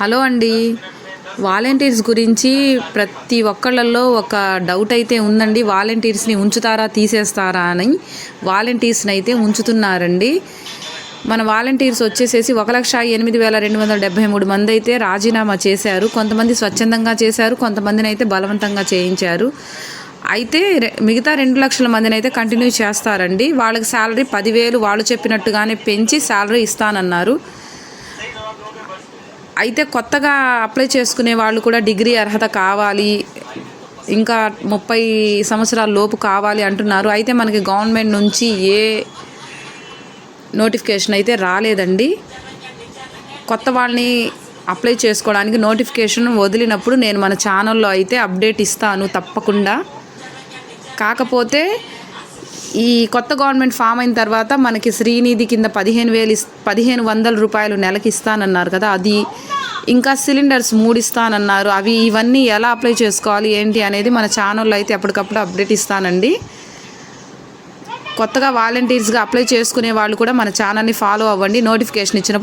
Hello అండి. Volunteers గురించి ప్రతి ఒక్కళ్ళల్లో ఒక డౌట్ అయితే ఉందండి. వాలంటీర్స్ని ఉంచుతారా తీసేస్తారా అని వాలంటీర్స్ని అయితే ఉంచుతున్నారండి. మన వాలంటీర్స్ వచ్చేసేసి ఒక లక్ష ఎనిమిది వేల రెండు వందల డెబ్బై మూడు మంది అయితే రాజీనామా చేశారు. కొంతమంది స్వచ్ఛందంగా చేశారు కొంతమందిని అయితే బలవంతంగా చేయించారు. అయితే మిగతా రెండు లక్షల మందిని అయితే కంటిన్యూ చేస్తారండి. వాళ్ళకి శాలరీ పదివేలు వాళ్ళు చెప్పినట్టుగానే పెంచి శాలరీ ఇస్తానన్నారు. అయితే కొత్తగా అప్లై చేసుకునే వాళ్ళు కూడా డిగ్రీ అర్హత కావాలి ఇంకా ముప్పై సంవత్సరాల లోపు కావాలి అంటున్నారు. అయితే మనకి గవర్నమెంట్ నుంచి ఏ నోటిఫికేషన్ అయితే రాలేదండి. కొత్త వాళ్ళని అప్లై చేసుకోవడానికి నోటిఫికేషన్ వదిలినప్పుడు నేను మన ఛానల్లో అయితే అప్డేట్ ఇస్తాను తప్పకుండా. కాకపోతే ఈ కొత్త గవర్నమెంట్ ఫామ్ అయిన తర్వాత మనకి శ్రీనిధి కింద పదిహేను వేలు పదిహేను వందల రూపాయలు నెలకి ఇస్తానన్నారు కదా. అది ఇంకా సిలిండర్స్ మూడు ఇస్తానన్నారు అవి ఇవన్నీ ఎలా అప్లై చేసుకోవాలి ఏంటి అనేది మన ఛానల్లో అయితే ఎప్పటికప్పుడు అప్డేట్ ఇస్తానండి. కొత్తగా వాలంటీర్స్గా అప్లై చేసుకునే వాళ్ళు కూడా మన ఛానల్ని ఫాలో అవ్వండి. నోటిఫికేషన్ ఇచ్చినప్పుడు